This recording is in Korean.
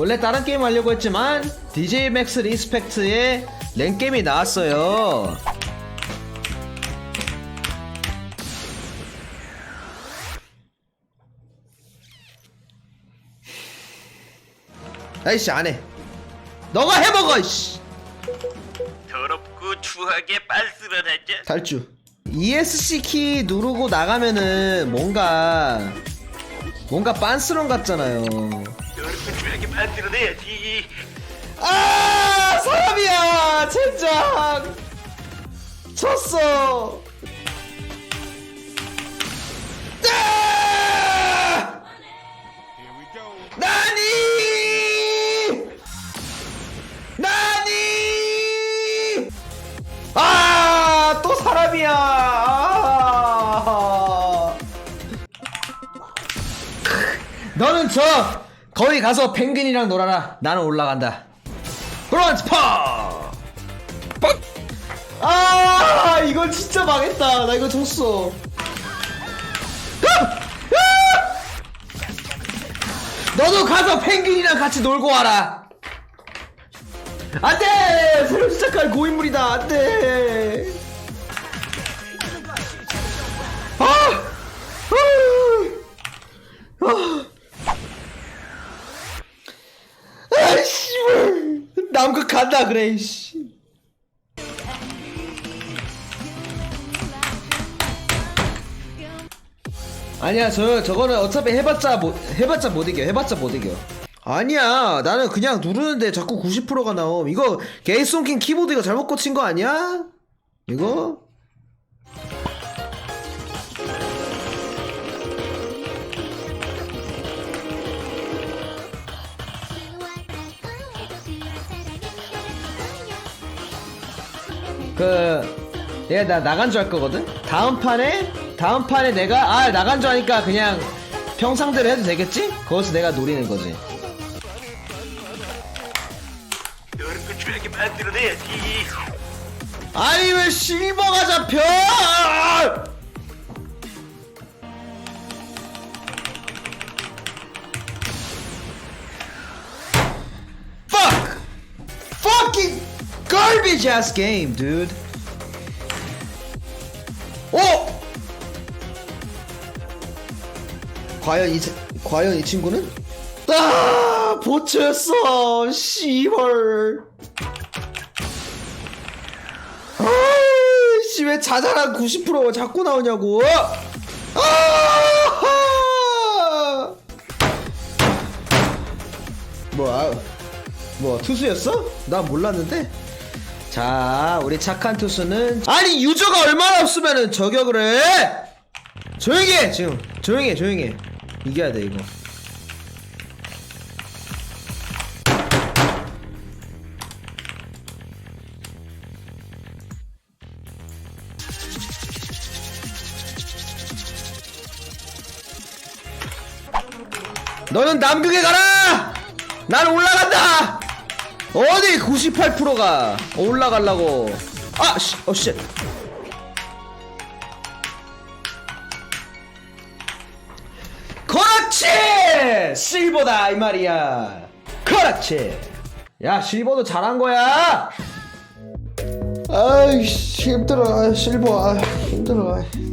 원래 다른 게임 하려고 했지만 DJ 맥스 리스펙트의 랭 게임이 나왔어요. 아이씨 안 해. 너가 해먹어 이씨. 더럽고 추하게 빤스런하죠 달주. ESC 키 누르고 나가면은 뭔가 뭔가 빤스런 같잖아요. 더럽고 추하게 만들어내야지 아 사람이야! 젠장! 졌어! 아! 나니! 나니! 아또 사람이야! 아. 너는 저 거기 가서 펭귄이랑 놀아라 나는 올라간다 브론즈 파! 빡! 아 이거 진짜 망했다 나 이거! 아! 너도 가서 펭귄이랑 같이 놀고 와라 안 돼 새로 시작할 고인물이다 안 돼 간다 그래 씨. 아니야 저 저거는 어차피 해봤자 못 해봤자 못 이겨 해봤자 못 이겨. 아니야 나는 그냥 누르는데 자꾸 90%가 나옴. 이거 게이송킹 키보드 이거 잘못 꽂힌 거 아니야? 이거 그 내가 나 나간 줄 알 거거든. 다음 판에 다음 판에 내가 아 나간 줄 아니까 그냥 평상대로 해도 되겠지? 거기서 내가 노리는 거지. 만들어내야지 아니 왜 실버가 잡혀? Garbage ass game, dude. 어? 과연 이 자- 과연 이 친구는? 아 보츠였어 씨발. 아이씨 왜 자잘한 90%가 자꾸 나오냐고 아! 뭐야 뭐 투수였어? 나 몰랐는데 자 우리 착한 투수는 아니 유저가 얼마나 없으면은 저격을 해 조용히 해 지금 조용히 해 조용히 해 이겨야 돼 이거 너는 남극에 가라! 난 올라간다! 어디 98%가 올라가려고. 아, 씨, 어, 씨. 그렇지! 실버다, 이 말이야. 그렇지! 야, 실버도 잘한 거야! 아이씨, 힘들어, 아, 실버, 아, 힘들어. 아.